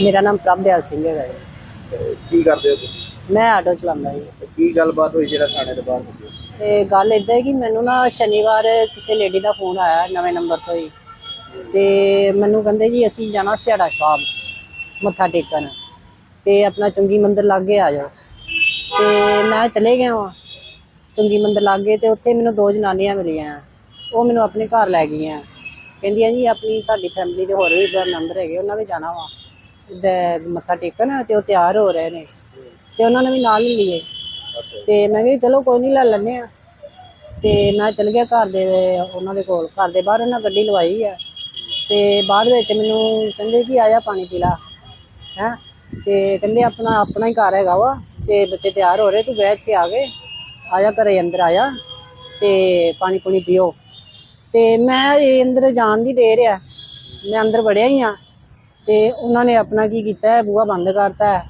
ਮੇਰਾ ਨਾਮ ਪ੍ਰਭਦਿਆਲ ਸਿੰਘ ਹੈਗਾ ਜੀ। ਕੀ ਕਰਦੇ ਹੋ ਤੁਸੀਂ? ਮੈਂ ਆਟੋ ਚਲਾਉਂਦਾ ਜੀ। ਤੇ ਕੀ ਗੱਲਬਾਤ ਹੋਈ ਜਿਹੜਾ ਥਾਣੇ ਦੇ ਬਾਹਰ ਹੋਈ ਤੇ ਗੱਲ ਇਦਾਂ ਹੈ ਕਿ ਮੈਨੂੰ ਨਾ ਸ਼ਨੀਵਾਰ ਕਿਸੇ ਲੇਡੀ ਦਾ ਫੋਨ ਆਇਆ ਨਵੇਂ ਨੰਬਰ ਤੋਂ ਹੀ। ਤੇ ਮੈਨੂੰ ਕਹਿੰਦੇ ਜੀ ਅਸੀਂ ਜਾਣਾ ਸਿਆੜਾ ਸਾਹਿਬ ਮੱਥਾ ਟੇਕਣ। ਤੇ ਆਪਣਾ ਚੁੰਗੀ ਮੰਦਿਰ ਲਾਗੇ ਆ ਜਾਓ। ਤੇ ਮੈਂ ਚਲੇ ਗਿਆ ਵਾਂ ਚੁੰਗੀ ਮੰਦਿਰ ਲਾਗੇ ਤੇ ਉੱਥੇ ਮੈਨੂੰ ਦੋ ਜਨਾਨੀਆਂ ਮਿਲੀਆਂ। ਉਹ ਮੈਨੂੰ ਆਪਣੇ ਘਰ ਲੈ ਗਈਆਂ। ਕਹਿੰਦੀਆਂ ਜੀ ਆਪਣੀ ਸਾਡੀ ਫੈਮਿਲੀ ਦੇ ਹੋਰ ਵੀ ਮੈਂਬਰ ਹੈਗੇ ਉਹਨਾਂ ਵੀ ਜਾਣਾ ਵਾ। ਮੱਥਾ ਟੇਕਣ ਤੇ ਉਹ ਤਿਆਰ ਹੋ ਰਹੇ ਨੇ। ਤੇ ਉਹਨਾਂ ਨੇ ਵੀ ਨਾਲ ਹੀ ਲਈਏ। ਤੇ ਮੈਂ ਕਿਹਾ ਚਲੋ ਕੋਈ ਨਹੀਂ ਲੈ ਲੈਂਦੇ ਆ। ਤੇ ਮੈਂ ਚਲ ਗਿਆ ਘਰ ਦੇ ਉਹਨਾਂ ਦੇ ਕੋਲ। ਘਰ ਦੇ ਬਾਹਰ ਉਹਨਾਂ ਗੱਡੀ ਲਵਾਈ ਆ। ਤੇ ਬਾਅਦ ਵਿੱਚ ਮੈਨੂੰ ਕਹਿੰਦੇ ਕਿ ਆਇਆ ਪਾਣੀ ਪੀ ਲਾ। ਹੈ? ਤੇ ਕਹਿੰਦੇ ਆਪਣਾ ਆਪਣਾ ਹੀ ਘਰ ਹੈਗਾ ਵਾ। ਤੇ ਬੱਚੇ ਤਿਆਰ ਹੋ ਰਹੇ ਤੂੰ ਬੈਠ ਕੇ। ਆ ਗਏ ਆਇਆ ਘਰੇ ਅੰਦਰ ਆਇਆ ਤੇ ਪਾਣੀ ਪੁਣੀ ਪੀਓ। ਤੇ ਮੈਂ ਇਹ ਅੰਦਰ ਜਾਣ ਦੀ ਦੇਰ ਆ। ਮੈਂ ਅੰਦਰ ਵੜਿਆ ਹੀ ਆ। ਤੇ ਉਹਨਾਂ ਨੇ ਆਪਣਾ ਕੀ ਕੀਤਾ ਹੈ, ਬੂਹਾ ਬੰਦ ਕਰਤਾ ਹੈ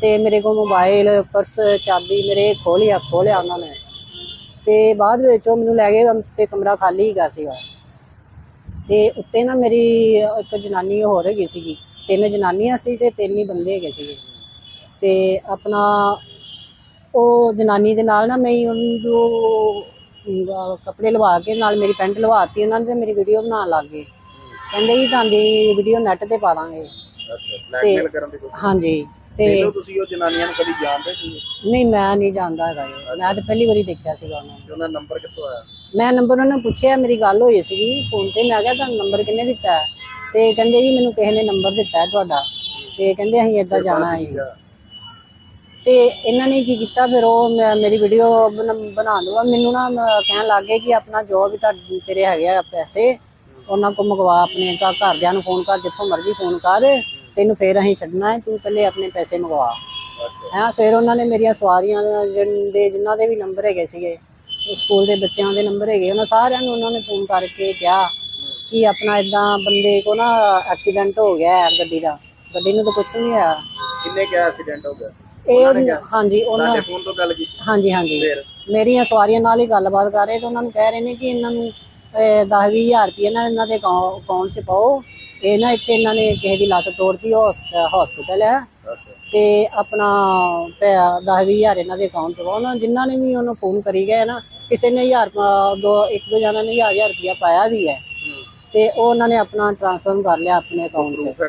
ਤੇ ਮੇਰੇ ਕੋਲ ਮੋਬਾਈਲ ਪਰਸ ਚਾਬੀ ਮੇਰੇ ਖੋਲਿਆ ਖੋਲਿਆ ਉਹਨਾਂ ਨੇ। ਤੇ ਬਾਅਦ ਵਿੱਚ ਉਹ ਮੈਨੂੰ ਲੈ ਗਏ ਤੇ ਕਮਰਾ ਖਾਲੀ ਹੈਗਾ ਸੀਗਾ। ਤੇ ਉੱਤੇ ਨਾ ਮੇਰੀ ਇੱਕ ਜਨਾਨੀ ਹੋਰ ਹੈਗੀ ਸੀਗੀ। ਤਿੰਨ ਜਨਾਨੀਆਂ ਸੀ ਤੇ ਤਿੰਨ ਹੀ ਬੰਦੇ ਹੈਗੇ ਸੀਗੇ। ਤੇ ਆਪਣਾ ਉਹ ਜਨਾਨੀ ਦੇ ਨਾਲ ਨਾ ਮੈਂ ਹੀ ਉਹਨੂੰ ਕੱਪੜੇ ਲਵਾ ਕੇ ਨਾਲ ਮੇਰੀ ਪੈਂਟ ਲਵਾਤੀ ਉਹਨਾਂ ਨੇ ਤੇ ਮੇਰੀ ਵੀਡੀਓ ਬਣਾਉਣ ਲੱਗ ਗਏ। ਕਹਿੰਦੇ ਜੀ ਤੁਹਾਡੀ ਵੀਡੀਓ ਨੈਟ ਤੇ ਪਾ ਦਾਂਗੇ। ਬਲੈਕਮੇਲ ਕਰਨ ਦੀ ਕੋਸ਼ਿਸ਼ ਹਾਂਜੀ ਤੇ ਤੇ ਤੁਸੀਂ ਉਹ ਜਨਾਨੀਆਂ ਨੂੰ ਕਦੀ ਜਾਣਦੇ ਸੀ? ਨਹੀਂ ਮੈਂ ਨਹੀਂ ਜਾਣਦਾ ਹੈਗਾ ਜੀ। ਮੈਂ ਤਾਂ ਪਹਿਲੀ ਵਾਰੀ ਦੇਖਿਆ ਸੀਗਾ ਉਹਨਾਂ ਨੂੰ। ਤੇ ਉਹਨਾਂ ਦਾ ਨੰਬਰ ਕਿੱਥੋਂ ਆਇਆ? ਮੈਂ ਨੰਬਰ ਉਹਨਾਂ ਨੂੰ ਪੁੱਛਿਆ ਮੇਰੀ ਗੱਲ ਹੋਈ ਸੀਗੀ ਫੋਨ ਤੇ ਮੈਂ ਕਿਹਾ ਤੁਹਾਨੂੰ ਨੰਬਰ ਕਿੰਨੇ ਦਿੱਤਾ ਹੈ? ਤੇ ਕਹਿੰਦੇ ਜੀ ਮੈਨੂੰ ਕਿਸੇ ਨੇ ਨੰਬਰ ਦਿੱਤਾ ਹੈ ਤੁਹਾਡਾ। ਤੇ ਕਹਿੰਦੇ ਅਸੀਂ ਇੱਦਾਂ ਜਾਣਾ ਹੈ। ਤੇ ਇਹਨਾਂ ਨੇ ਕੀ ਕੀਤਾ ਫਿਰ ਉਹ ਮੈਂ- ਮੇਰੀ ਵੀਡੀਓ ਬਣਾ ਦੂਗਾ ਮੈਨੂੰ ਨਾ ਮ- ਕਹਿਣ ਲੱਗ ਗਏ ਕਿ ਆਪਣਾ ਜੋ ਵੀ ਤੁਹਾਡੇ ਤੇਰੇ ਹੈਗੇ ਆ ਪੈਸੇ। ਉਹਨਾਂ ਕੋ ਮੰਗਵਾ ਆਪਣੇ ਘਰ ਘਰਦਿਆਂ ਨੂੰ ਫੋਨ ਕਰ ਜਿੱਥੋਂ ਮਰਜ਼ੀ ਫੋਨ ਕਰ ਤੈਨੂੰ ਫੇਰ ਅਸੀਂ ਛੱਡਣਾ ਹੈ ਤੂੰ ਪਹਿਲੇ ਆਪਣੇ ਪੈਸੇ ਮੰਗਵਾ। ਹੈਂ ਫਿਰ ਉਹਨਾਂ ਨੇ ਮੇਰੀਆਂ ਸਵਾਰੀਆਂ ਦੇ ਜਿਨ੍ਹਾਂ ਦੇ ਵੀ ਨੰਬਰ ਹੈਗੇ ਸੀਗੇ ਉਹ ਸਕੂਲ ਦੇ ਬੱਚਿਆਂ ਦੇ ਨੰਬਰ ਹੈਗੇ ਉਹਨਾਂ ਸਾਰਿਆਂ ਨੂੰ ਉਹਨਾਂ ਨੇ ਫੋਨ ਕਰਕੇ ਕਿਹਾ ਕਿ ਆਪਣਾ ਇਦਾਂ ਬੰਦੇ ਕੋ ਨਾ ਐਕਸੀਡੈਂਟ ਹੋ ਗਿਆ ਹੈ ਗੱਡੀ ਦਾ। ਗੱਡੀ ਨੂੰ ਤਾਂ ਕੁਝ ਨਹੀਂ ਹੋਇਆ। ਕਿੰਨੇ ਕਿਹਾ ਐਕਸੀਡੈਂਟ ਹੋ ਗਿਆ ਇਹ ਹਾਂਜੀ ਉਹਨਾਂ ਤੁਹਾਡੇ ਫੋਨ ਤੋਂ ਗੱਲ ਕੀਤੀ? ਹਾਂਜੀ ਹਾਂਜੀ। ਮੇਰੀਆਂ ਸਵਾਰੀਆਂ ਨਾਲ ਹੀ ਗੱਲਬਾਤ ਕਰ ਰਹੇ ਤੇ ਉਹਨਾਂ ਨੂੰ ਕਹਿ ਰਹੇ ਨੇ ਕਿ ਇਹਨਾਂ ਨੂੰ 10 ਹਜ਼ਾਰ ਰੁਪਏ ਨਾ ਇਹਨਾਂ ਦੇ ਅਕਾਊਂਟ 'ਚ ਪਾਓ। ਇਹ ਨਾ ਇੱਥੇ ਇਹਨਾਂ ਨੇ ਕਿਸੇ ਦੀ ਲੱਤ ਤੋੜਤੀ ਹਸਪੀਟਲ ਹੈ। ਤੇ ਆਪਣਾ 10 ਹਜ਼ਾਰ ਇਹਨਾਂ ਦੇ ਅਕਾਊਂਟ 'ਚ ਪਾਓ ਨਾ। ਜਿਨ੍ਹਾਂ ਨੇ ਵੀ ਉਹਨੂੰ ਫੋਨ ਕਰੀ ਗਏ ਨਾ ਕਿਸੇ ਨੇ ਹਜ਼ਾਰ ਪਾ- ਦੋ ਇੱਕ ਦੋ ਜਣਾਂ ਨੇ ਹਜ਼ਾਰ ਹਜ਼ਾਰ ਰੁਪਇਆ ਪਾਇਆ ਵੀ ਹੈ। ਤੇ ਉਹ ਉਹਨਾਂ ਨੇ ਆਪਣਾ ਟ੍ਰਾਂਸਫਰ ਕਰ ਲਿਆ ਆਪਣੇ ਅਕਾਊਂਟ 'ਚ।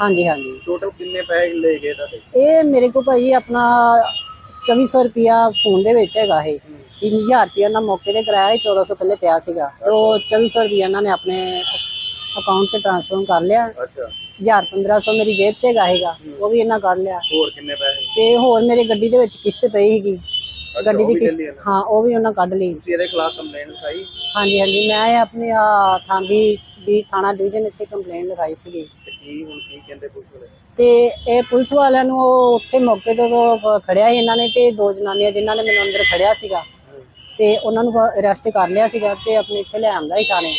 ਹਾਂਜੀ ਹਾਂਜੀ। ਟੋਟਲ ਕਿੰਨੇ ਪੈਸੇ ਲੈ ਗਏ ਤੁਹਾਡੇ? ਇਹ ਮੇਰੇ ਕੋਲ ਭਾਈ ਆਪਣਾ 2400 ਰੁਪਿਆ ਫੋਨ ਦੇ ਵਿੱਚ ਹੈਗਾ ਇਹ। 3000 ਰੁਪਿਆ ਨਾ ਮੌਕੇ ਤੇ ਕਰਾਇਆ ਸੀ 1400 ਪਹਿਲੇ ਪਿਆ ਸੀਗਾ। ਤੇ ਉਹ 2400 ਰੁਪਿਆ ਇਹਨਾਂ ਨੇ ਆਪਣੇ ਅਕਾਊਂਟ 'ਚ ਟ੍ਰਾਂਸਫਰ ਕਰ ਲਿਆ। ਅੱਛਾ। 1000 1500 ਮੇਰੀ ਜੇਬ 'ਚ ਹੈਗਾ ਹੈਗਾ ਉਹ ਵੀ ਇਹਨਾਂ ਕੱਢ ਲਿਆ। ਹੋਰ ਕਿੰਨੇ ਪੈਸੇ? ਤੇ ਹੋਰ ਮੇਰੇ ਗੱਡੀ ਦੇ ਵਿੱਚ ਕਿਸ਼ਤ ਪਈ ਸੀਗੀ। ਗੱਡੀ ਦੀ ਕਿਸ਼ਤ। ਹਾਂ ਉਹ ਵੀ ਉਹਨਾਂ ਕੱਢ ਲਈ। ਤੁਸੀਂ ਇਹਦੇ ਖਿਲਾਫ ਕੰਪਲੇਂਟ ਲਿਖਾਈ? ਹਾਂਜੀ ਹਾਂਜੀ ਮੈਂ ਆਪਣੇ ਆ ਥਾਂਬੀ ਦੀ ਥਾਣਾ ਡਿਵੀਜ਼ਨ ਇੱਥੇ ਕੰਪਲੇਂਟ ਲਿਖਾਈ ਸੀਗੀ। ਤੇ ਕੀ ਹੁਣ ਕੀ ਕਹਿੰਦੇ ਪੁਲਿਸ ਵਾਲੇ? ਤੇ ਇਹ ਪੁਲਿਸ ਵਾਲਿਆਂ ਨੂੰ ਉਹ ਉੱਥੇ ਮੌਕੇ ਤੇ ਖੜਿਆ ਸੀ ਇਹਨਾਂ ਨੇ ਤੇ ਦੋ ਜਨਾਨੀਆਂ ਜਿਨ੍ਹਾਂ ਨੇ ਮੈਨੂੰ ਅੰਦਰ ਖੜਿਆ ਸੀਗਾ। ਤੇ ਉਹਨਾਂ ਨੂੰ ਅਰੈਸਟ ਕਰ ਲਿਆ ਸੀਗਾ ਤੇ ਆਪਣੇ ਇੱਥੇ ਲੈ ਆਂਦਾ ਹੀ ਥਾਣੇ।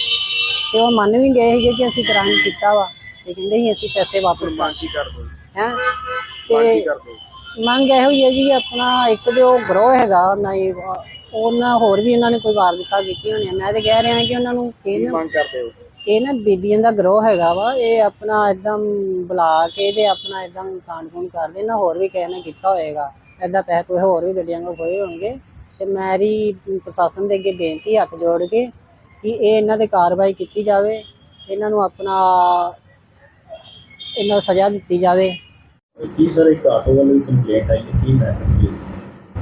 ਤੇ ਉਹ ਮੰਨ ਵੀ ਗਏ ਸੀਗੇ ਕਿ ਅਸੀਂ ਕ੍ਰਾਈਮ ਕੀਤਾ ਵਾ ਤੇ ਕਹਿੰਦੇ ਸੀ ਅਸੀਂ ਪੈਸੇ ਵਾਪਸ ਪਾ ਮੰਗ ਕੀ ਕਰ ਦੋ ਹੈ? ਤੇ ਮੰਗ ਇਹੋ ਹੀ ਹੈ ਜੀ ਆਪਣਾ ਇੱਕ ਜੋ ਗਰੋਹ ਹੈਗਾ ਨਹੀਂ ਉਹਨਾਂ ਹੋਰ ਵੀ ਇਹਨਾਂ ਨੇ ਕੋਈ ਵਾਰ ਦਿੱਤਾ ਕੀਤੀ ਹੋਣੀ। ਮੈਂ ਤੇ ਕਹਿ ਰਿਹਾ ਕਿ ਉਹਨਾਂ ਨੂੰ ਕੀ ਨਾ ਮੰਗ ਕਰਦੇ ਹੋ? ਇਹ ਨਾ ਬੀਬੀਆਂ ਦਾ ਗਰੋਹ ਹੈਗਾ ਵਾ ਇਹ ਆਪਣਾ ਇਦਾਂ ਬੁਲਾ ਕੇ ਤੇ ਆਪਣਾ ਇਦਾਂ ਕਾਂਡ ਕੂੰਡ ਕਰਦੇ ਨਾ ਹੋਰ ਵੀ ਕਿਸੇ ਨੇ ਕੀਤਾ ਹੋਏਗਾ। ਏਦਾਂ ਪੈਸੇ ਕੋਈ ਹੋਰ ਵੀ ਗੱਡੀਆਂ ਕੋ ਹੋਏ ਹੋਣਗੇ। ਤੇ ਮੇਰੀ ਪ੍ਰਸ਼ਾਸਨ ਦੇ ਅੱਗੇ ਬੇਨਤੀ ਹੱਥ ਜੋੜ ਕੇ ਕਿ ਇਹ ਇਹਨਾਂ ਤੇ ਕਾਰਵਾਈ ਕੀਤੀ ਜਾਵੇ ਇਹਨਾਂ ਨੂੰ ਆਪਣਾ ਇਹਨਾਂ ਨੂੰ ਸਜ਼ਾ ਦਿੱਤੀ ਜਾਵੇ। ਜੀ ਸਰ ਇੱਕ ਆਟੋ ਵਾਲੀ ਕੰਪਲੇਂਟ ਆਈ ਹੈ ਕੀ ਮੈਟਰ ਕੀ ਹੈ?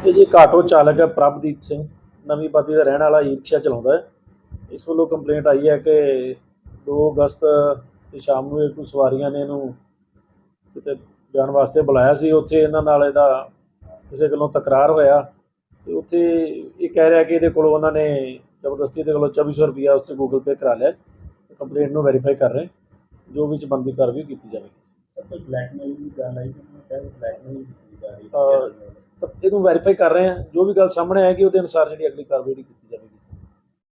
ਇਹ ਜੀ ਇੱਕ ਆਟੋ ਚਾਲਕ ਹੈ ਪ੍ਰਭਦੀਪ ਸਿੰਘ ਨਵੀਂ ਬਾਦੀ ਦਾ ਰਹਿਣ ਵਾਲਾ ਈ ਰਿਕਸ਼ਾ ਚਲਾਉਂਦਾ ਹੈ। ਇਸ ਵੱਲੋਂ ਕੰਪਲੇਂਟ ਆਈ ਹੈ ਕਿ 2 ਅਗਸਤ ਦੀ ਸ਼ਾਮ ਨੂੰ ਇਹ ਕੁਝ ਸਵਾਰੀਆਂ ਨੇ ਇਹਨੂੰ ਕਿਤੇ ਜਾਣ ਵਾਸਤੇ ਬੁਲਾਇਆ ਸੀ। ਉੱਥੇ ਇਹਨਾਂ ਨਾਲ ਇਹਦਾ ਕਿਸੇ ਗੱਲੋਂ ਤਕਰਾਰ ਹੋਇਆ। ਤੇ ਉੱਥੇ ਇਹ ਕਹਿ ਰਿਹਾ ਕਿ ਇਹਦੇ ਕੋਲੋਂ ਉਹਨਾਂ ਨੇ ਜ਼ਬਰਦਸਤੀ ਦੇ ਕੋਲੋਂ 2400 ਰੁਪਇਆ ਉਸ ਤੇ ਗੂਗਲ ਪੇ ਕਰਾ ਲਿਆ। ਕੰਪਲੇਂਟ ਨੂੰ ਵੈਰੀਫਾਈ ਕਰ ਰਹੇ ਜੋ ਵਿੱਚ ਬੰਦੀ ਕਾਰਵਾਈ ਕੀਤੀ ਜਾਵੇਗੀ। ਸਰ ਕੋਈ ਬਲੈਕਮੇਲ ਦੀ ਗੱਲ ਆਈ ਕਿ ਮੈਂ ਕਹਿੰਦਾ ਬਲੈਕਮੇਲ ਕੀਤੀ ਜਾ ਰਹੀ ਤਾਂ ਇਹਨੂੰ ਵੈਰੀਫਾਈ ਕਰ ਰਹੇ ਹਾਂ। ਜੋ ਵੀ ਗੱਲ ਸਾਹਮਣੇ ਆਏਗੀ ਉਹਦੇ ਅਨੁਸਾਰ ਜਿਹੜੀ ਅਗਲੀ ਕਾਰਵਾਈ ਕੀਤੀ ਜਾਵੇਗੀ।